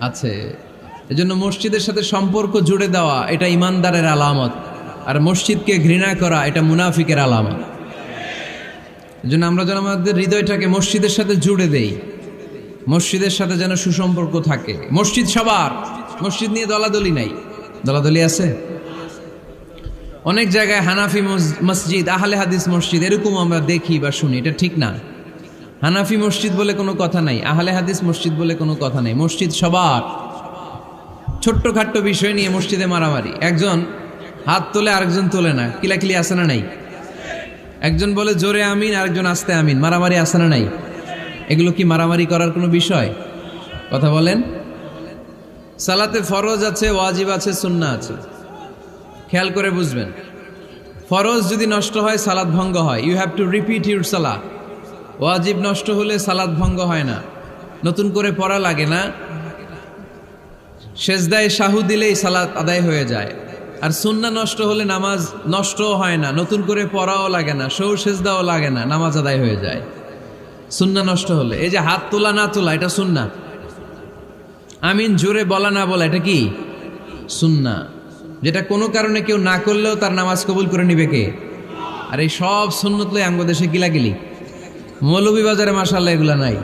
আছে। এজন্য মসজিদের সাথে সম্পর্ক জুড়ে দেওয়া এটা ইমানদারের আলামত। আর মসজিদকে ঘৃণা করা এটা মুনাফিকের আলামত। এজন্য আমরা যেন আমাদের হৃদয়টাকে মসজিদের সাথে জুড়ে দেই। মসজিদের সাথে যেন সুসম্পর্ক থাকে। মসজিদ সবার। মসজিদ নিয়ে দলাদলি নাই। দলাদলি আছে? অনেক জায়গায় হানাফি মসজিদ, আহলে হাদিস মসজিদ এরকম আমরা দেখি বা শুনি। এটা ঠিক না। হানাফি মসজিদ বলে কোনো কথা নাই, আহলে হাদিস মসজিদ বলে কোনো কথা নাই, মসজিদ সবার। ছোট্টখাট্ট বিষয় নিয়ে মসজিদে মারামারি। একজন হাত তোলে, আরেকজন তোলে না, কিলাকিলি আসে না নাই? একজন বলে, জোরে আমিন, আরেকজন, আস্তে আমিন, মারামারি আসে না নাই? এগুলো কি মারামারি করার কোনো বিষয়? কথা বলেন। সালাতে ফরজ আছে, ওয়াজিব আছে সুন্না আছে। খেয়াল করে বুঝবেন। ফরজ যদি নষ্ট হয় সালাদ ভঙ্গ হয়। You have to repeat your সালা ওয়াজিব নষ্ট হলে সালাদ ভঙ্গ হয় না। নতুন করে পড়া লাগে না। সেজদায় শাহু দিলেই সালাদ আদায় হয়ে যায়। আর সুন্না নষ্ট হলে নামাজ নষ্টও হয় না। নতুন করে পড়াও লাগে না। সৌ সেজদাও লাগে না। নামাজ আদায় হয়ে যায়। সুন্না নষ্ট হলে। এই যে হাত তোলা না তোলা, এটা সুন্না। আমিন জোরে বলা না বলা, এটা কি? সুন্না। যেটা কোনো কারণে কেউ না করলেও তার নামাজ কবুল করে নিবে কে? আর এই সব সুন্নত লই আমগো দেশে গিলাগিলি। মৌলভীবাজারে মাসাল্লাহ এগুলা নাই।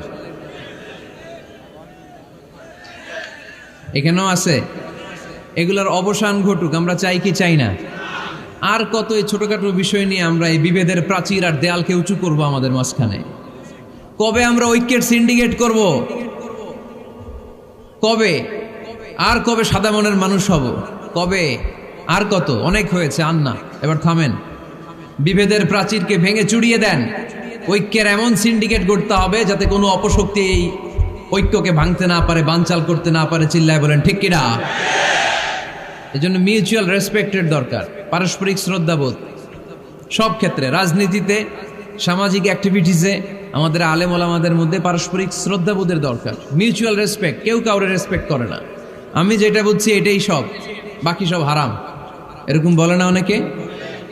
এখানেও আছে। এগুলার অবসান ঘটুক, আমরা চাই কি চাই না। আর কত এই ছোটখাটো বিষয় নিয়ে আমরা এই বিভেদের প্রাচীর আর দেয়ালকে উঁচু করব আমাদের মাঝখানে। কবে আমরা ঐক্যের সিন্ডিকেট করব? কবে? আর কবে সাদা মনের মানুষ হব? কবে? আর কত? অনেক হয়েছে, আন্না, এবার থামেন। বিভেদের প্রাচীরকে ভেঙে চুড়িয়ে দেন। ঐক্যের এমন সিন্ডিকেট করতে হবে যাতে কোনো অপশক্তি এই ঐক্যকে ভাঙতে না পারে, বানচাল করতে না পারে চিল্লায় বলেন, ঠিক কিনা? এজন্য মিউচুয়াল রেসপেক্টের দরকার, পারস্পরিক শ্রদ্ধাবোধ। সব ক্ষেত্রে, রাজনীতিতে, সামাজিক অ্যাক্টিভিটিসে আমাদের আলেম ওলামাদের মধ্যে পারস্পরিক শ্রদ্ধাবোধের দরকার। মিউচুয়াল রেসপেক্ট, কেউ কাউরে রেসপেক্ট করে না। আমি যেটা বুঝছি এটাই সব, বাকি সব হারাম। এরকম বলে না অনেকে?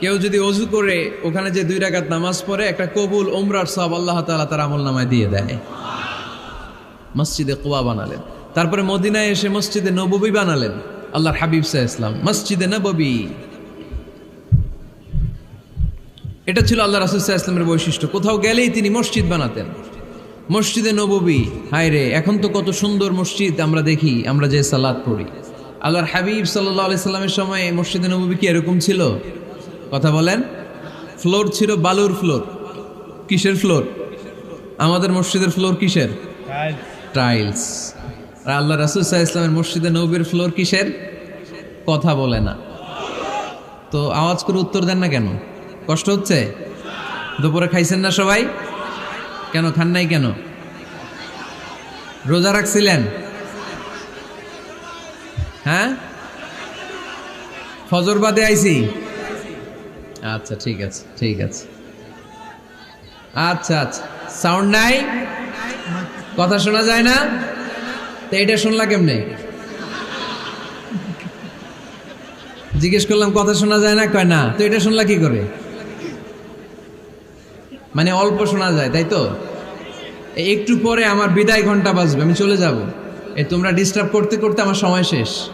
কেউ যদি অজু করে ওখানে যে দুই রাকাত নামাজ পড়ে, একটা কবুল ওমরার সব আল্লাহ তাআলা তার আমল নামায় দিয়ে দেয়। মসজিদে কোবা বানালেন। তারপরে মদিনায় এসে মসজিদে নববী বানালেন। আল্লাহর হাবিব সাহ ইসলাম মসজিদে নববী। এটা ছিল আল্লাহ রাসুল সাহা ইসলামের বৈশিষ্ট্য। কোথাও গেলেই তিনি মসজিদ বানাতেন। মসজিদে নববী হায় রে এখন তো কত সুন্দর মসজিদ আমরা দেখি, আমরা যে সালাদ পড়ি। আল্লাহর হাবিব সাল্লাহ আলি সময় মসজিদে নববী কি এরকম ছিল? কথা বলেন? ফ্লোর ছিল বালুর ফ্লোর কিসের ফ্লোর আমাদের মসজিদের ফ্লোর কিসের? টাইলস আর আল্লাহ রাসুল সাহা ইসলামের মসজিদে নবীর ফ্লোর কিসের? কথা বলে না। তো আওয়াজ করে উত্তর দেন না কেন? কষ্ট হচ্ছে? দুপুরে খাইছেন না সবাই? কেন খান নাই কেন? রোজা রাখছিলেন? হ্যাঁ? ফজর বাদে আইছি। আচ্ছা ঠিক আছে ঠিক আছে। আচ্ছা আচ্ছা। সাউন্ড নাই? কথা শোনা যায় না? তো এটা শুনলা কেমনে? জিজ্ঞেস করলাম, কথা শোনা যায় না? কয় না। তো এটা শুনলা কি করে? মানে অল্প শোনা যায়, তাই তো? একটু পরে আমার বিদায় ঘণ্টা বাজবে, আমি চলে যাব। এই তোমরা ডিস্টার্ব করতে করতে আমার সময় শেষ।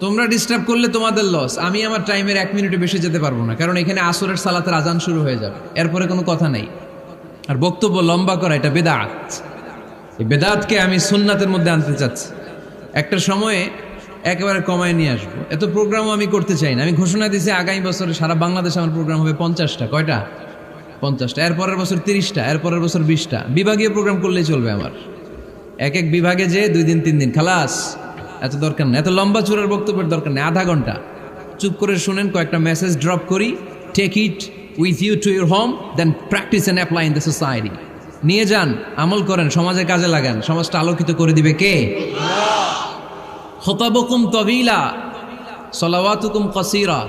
তোমরা ডিস্টার্ব করলে তোমাদের লস আমি আমার টাইমের এক মিনিটে বেশি যেতে পারব না, কারণ এখানে আসরের সালাতের আজান শুরু হয়ে যাবে। এরপরে কোনো কথা নেই। আর বক্তব্য লম্বা করা, এটা বেদাত। এই বেদাতকে আমি সুন্নাতের মধ্যে আনতে চাচ্ছি। একটা সময়ে একেবারে কমায় নিয়ে আসব। এত প্রোগ্রামও আমি করতে চাই না। আমি ঘোষণা দিয়েছি আগামী বছরে সারা বাংলাদেশে আমার প্রোগ্রাম হবে পঞ্চাশটা। কয়টা? পঞ্চাশটা। এরপরের বছর তিরিশটা এর পরের বছর বিশটা। বিভাগীয় প্রোগ্রাম করলেই চলবে আমার। এক এক বিভাগে যে দুই দিন, তিন দিন। খালাস। এত দরকার নেই। এত লম্বা চূড়ার বক্তব্যের দরকার নেই। আধা ঘণ্টা। চুপ করে শুনেন, কয়েকটা মেসেজ ড্রপ করি। Take it with you to your home then practice and apply in the society নিয়ে যান, আমল করেন, সমাজে কাজে লাগান। সমাজটা আলোকিত করে দিবে কে? খতাবকুম তবিলা, সলাওয়াতুকুম কসিরা।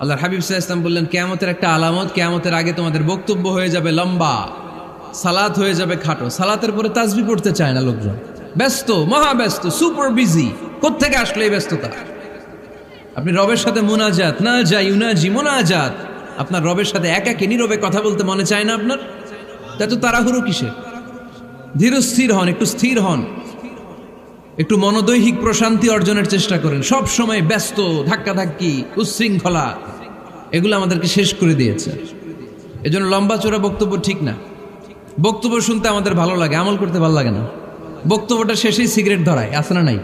আল্লাহ হাবিব সাহা ইসলাম বললেন, কেয়ামতের একটা আলামত, কেয়ামতের আগে তোমাদের বক্তব্য হয়ে যাবে লম্বা, সালাত হয়ে যাবে খাটো। সালাতের পরে তাজবি পড়তে চায় না লোকজন। ব্যস্ত মহা ব্যস্ত সুপার বিজি কোথেকে আসলে এই ব্যস্ততা? আপনি রবের সাথে মোনাজাত, না যাই ইউনাজি মোনাজাত। আপনার রবের সাথে একাকে নীরবে কথা বলতে মনে চায় না আপনার? এত তাড়াহুড়ো কিসের? ধীর স্থির হন, একটু স্থির হন। একটু মনোদৈহিক প্রশান্তি অর্জনের চেষ্টা করেন। সব সময় ব্যস্ত, ধাক্কাধাক্কি, উচ্ছৃঙ্খলা। এগুলো আমাদেরকে শেষ করে দিয়েছে। এজন্য লম্বা চোরা বক্তব্য ঠিক না। বক্তব্য শুনতে আমাদের ভালো লাগে, আমল করতে ভালো লাগে না। বক্তব্যটা শেষেই সিগারেট ধরায়, আছে না নাই?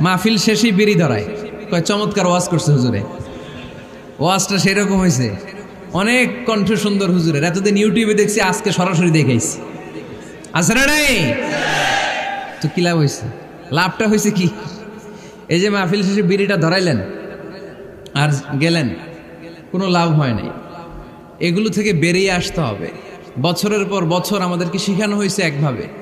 মাহফিল শেষেই বিড়ি ধরায়। কয় চমৎকার ওয়াজ করছে হুজুরে। ওয়াজটা সেরকম হয়েছে। অনেক কণ্ঠ সুন্দর হুজুরের। এতদিন ইউটিউবে দেখছি, আজকে সরাসরি দেখাইছি। আছে না নাই? তো কি লাভ হয়েছে? লাভটা হয়েছে কি? এই যে মাহফিল শেষে বিড়িটা ধরাইলেন আর গেলেন, কোনো লাভ হয় নাই। এগুলো থেকে বেরিয়ে আসতে হবে। বছরের পর বছর আমাদেরকে শেখানো হয়েছে একভাবে।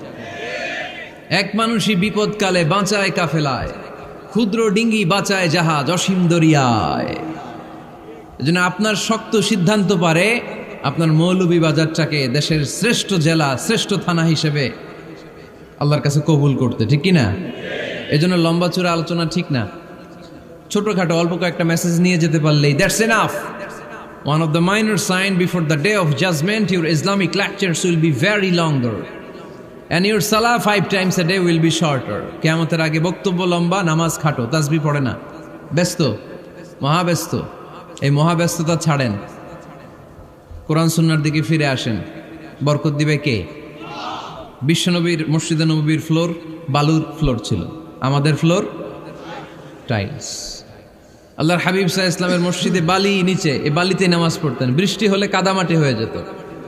এক মানুষই বিপদকালে বাঁচায় কাফেলায়, ক্ষুদ্র ডিঙ্গি বাঁচায় জাহাজ অসীম দরিয়ায়। এজন্য আপনার শক্ত সিদ্ধান্ত পারে, আপনার মৌলভীবাজারটাকে দেশের শ্রেষ্ঠ জেলা, শ্রেষ্ঠ থানা হিসেবে আল্লাহর কাছে কবুল করতে, ঠিক কি না এই জন্য লম্বা চূড়া আলোচনা ঠিক না। ছোটখাটো অল্প কয়েকটা মেসেজ নিয়ে যেতে পারলেই that's enough of the minor sign before the day of judgement your Islamic lectures will be very longer and your সালা five times a day will be shorter কেমতের আগে বক্তব্য লম্বা, নামাজ খাটো তাসবি পড়ে না। ব্যস্ত? মহাব্যস্ত? এই মহাব্যস্ততা ছাড়েন। কোরআন সুন্নার দিকে ফিরে আসেন। বরকত দিবে কে? বিশ্বনবীর মসজিদে নবীর ফ্লোর, বালুর ফ্লোর ছিল। আমাদের ফ্লোর? টাইলস। আল্লাহর হাবিব সাহা ইসলামের মসজিদে বালি নিচে, এ বালিতে নামাজ পড়তেন। বৃষ্টি হলে কাদামাটি হয়ে যেত।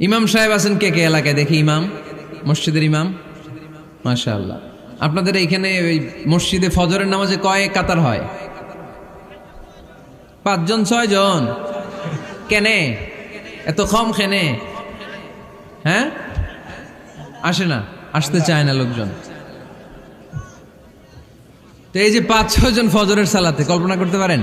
ইমাম সাহেব আছেন কে কে এলাকায়? দেখি ইমাম, মসজিদের ইমাম। মাশা আল্লাহ আপনাদের এইখানে ওই মসজিদে ফজরের নামাজে কয় কাতার হয়? পাঁচজন ছয় জন কেনে? এত কম খেনে হ্যাঁ? আসে না, আসতে চায় না লোকজন। তো এই যে পাঁচ ছয় জন ফজরের সালাতে, কল্পনা করতে পারেন?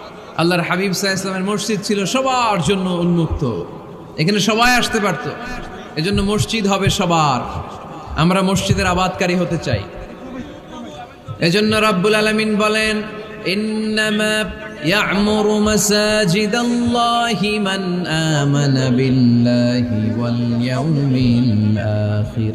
আল্লাহর হাবিব সাহা ইসলামের মসজিদ ছিল সবার জন্য উন্মুক্ত এখানে সবাই আসতে পারত এজন্য মসজিদ হবে সবার আমরা মসজিদের আবাদকারী হতে চাই এজন্য রাব্বুল আলামিন বলেন ইন্নামা يعمر مساجد الله من آمن بالله واليوم الآخر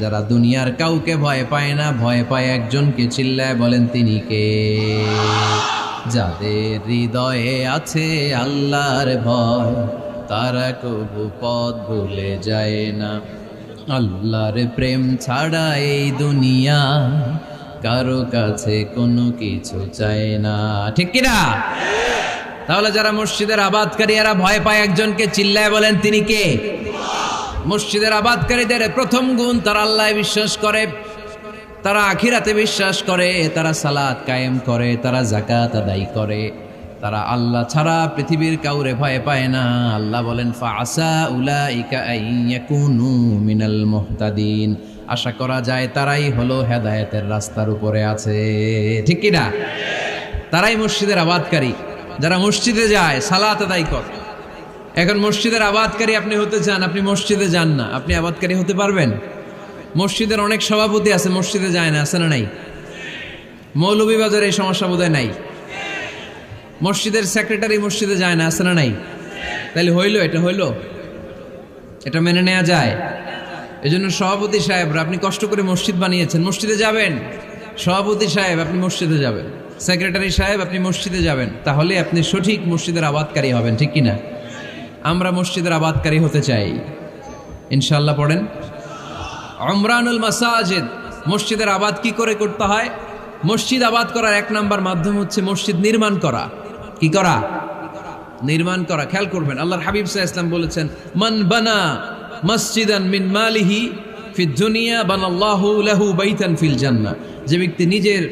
যারা দুনিয়ার কাউকে ভয় পায় না, ভয় পায় একজনকে চিল্লায় বলেন, তিনি কে? যাদের হৃদয়ে আছে আল্লাহর ভয়, তারা কবু পথ ভুলে যায় না। আল্লাহর প্রেম ছাড়া এই দুনিয়া কারও কাছে কোনো কিছু চায় না। ঠিক কিনা তাহলে যারা মসজিদের আবাদকারী, এরা ভয় পায় একজনকে চিল্লায় বলেন, তিনি কে? মসজিদের আবাদকারীদের প্রথম গুণ তারা আল্লাহ বিশ্বাস করে, তারা আখিরাতে বিশ্বাস করে, তারা সালাত কায়েম করে, তারা জাকাত আদায় করে। তারা আল্লাহ ছাড়া পৃথিবীর কাউরে ভয় পায় না। আল্লাহ বলেন ফাসা আইয়াকুনু মিনাল মুহতাদিন। আশা করা যায় তারাই হলো হেদায়েতের রাস্তার উপরে আছে। ঠিক কি না? তারাই মসজিদের আবাদকারী। যারা মসজিদে যায়, সালাত আদায় করে। এখন মসজিদের আবাদকারী আপনি হতে চান, আপনি মসজিদে যান না। আপনি আবাদকারী হতে পারবেন? মসজিদের অনেক সভাপতি আছে, মসজিদে যায় না, আছে না নাই? মৌলভীবাজার এই সমস্যা বোধহয় নাই? মসজিদের সেক্রেটারি মসজিদে যায় না, আছে না নাই? তাহলে হইল, এটা হইল? এটা মেনে নেওয়া যায়। এই জন্য সভাপতি সাহেবরা, আপনি কষ্ট করে মসজিদ বানিয়েছেন, মসজিদে যাবেন? সভাপতি সাহেব, আপনি মসজিদে যাবেন। সেক্রেটারি সাহেব, আপনি মসজিদে যাবেন। তাহলে আপনি সঠিক মসজিদের আবাদকারী হবেন, ঠিক কিনা? আমরা মসজিদের আবাদকারী হতে চাই। ইনশাল্লাহ পড়েন। অমরানুল মাসাজিদ, মসজিদের আবাদ কি করে করতে হয়? মসজিদ আবাদ করার এক নাম্বার মাধ্যম হচ্ছে মসজিদ নির্মাণ করা। কি করা? নির্মাণ করা। খেয়াল করবেন, আল্লাহর হাবিব সাহা ইসলাম বলেছেন, মান বানা মসজিদান মিন মালিহি ফি দুনিয়া বানাল্লাহু লাহু বাইতান ফিল জান্নাহ। যে ব্যক্তি নিজের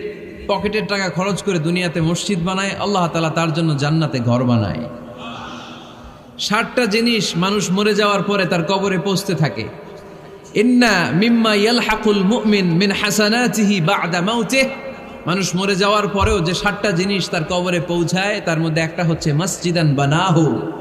পকেটের টাকা খরচ করে দুনিয়াতে মসজিদ বানায়, আল্লাহ তাআলা তার জন্য জান্নাতে ঘর বানায়। ষাটটা জিনিস মানুষ মরে যাওয়ার পরে তার কবরে পৌঁছতে থাকে। ইন্না মিম্মা ইয়ালহাকুল মুমিন মিন হাসানাতিহি বাদা মাউতিহ। মানুষ মরে যাওয়ার পরেও যে ষাটটা জিনিস তার কবরে পৌঁছায়, তার মধ্যে একটা হচ্ছে মসজিদান বানাহু।